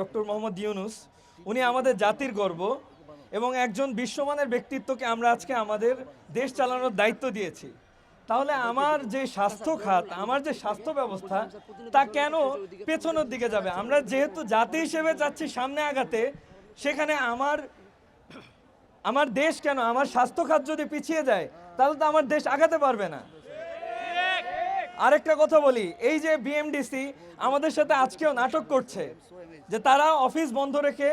Doctor Mohammad Yunus, উনি আমাদের জাতির গর্ব এবং একজন বিশ্বমানের ব্যক্তিত্বকে আমরা আজকে আমাদের দেশ চালানোর দায়িত্ব দিয়েছি। তাহলে আমার যে স্বাস্থ্য খাত আমার যে স্বাস্থ্য ব্যবস্থা, তা কেন পেছনের দিকে যাবে? আমরা যেহেতু জাতি হিসেবে চাচ্ছি সামনে আগাতে, সেখানে আমার আমার দেশ কেন, আমার স্বাস্থ্য খাত যদি পিছিয়ে যায়, তাহলে তো আমার দেশ আগাতে পারবে না। আরেকটা কথা বলি, এই যে বিএমডিসি আমাদের সাথে আজকেও নাটক করছে, যে তারা অফিস বন্ধ রেখে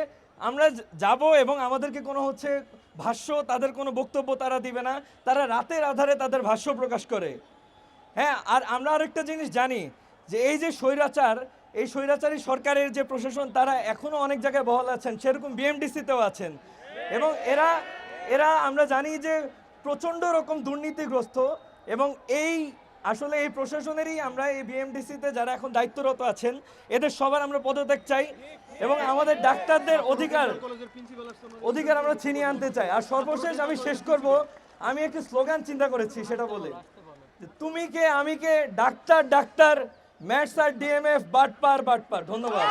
আমরা যাব এবং আমাদেরকে কোনো হচ্ছে ভাষ্য, তাদের কোনো বক্তব্য তারা দিবে না, তারা রাতের আধারে তাদের ভাষ্য প্রকাশ করে। হ্যাঁ আর আমরা আরেকটা জিনিস জানি, যে এই যে স্বৈরাচার, এই স্বৈরাচারী সরকারের যে প্রশাসন, তারা এখনও অনেক জায়গায় বহাল আছেন, সেরকম বিএমডিসিতেও আছেন। এবং এরা এরা আমরা জানি যে প্রচণ্ড রকম দুর্নীতিগ্রস্ত এবং এই আসলে এই প্রশাসনেরই আমরা এই বিএমডিসিতে যারা এখন দায়িত্বরত আছেন, এদের সবার আমরা পদত্যাগ চাই এবং আমাদের ডাক্তারদের অধিকার অধিকার আমরা ছিনিয়ে আনতে চাই। আর সর্বশেষ আমি শেষ করব, আমি একটি স্লোগান চিন্তা করেছি, সেটা বলে। তুমি কে, আমি কে, ডাক্তার ডাক্তার, ম্যাটস আর ডিএমএফ বাটপার বাটপার। ধন্যবাদ।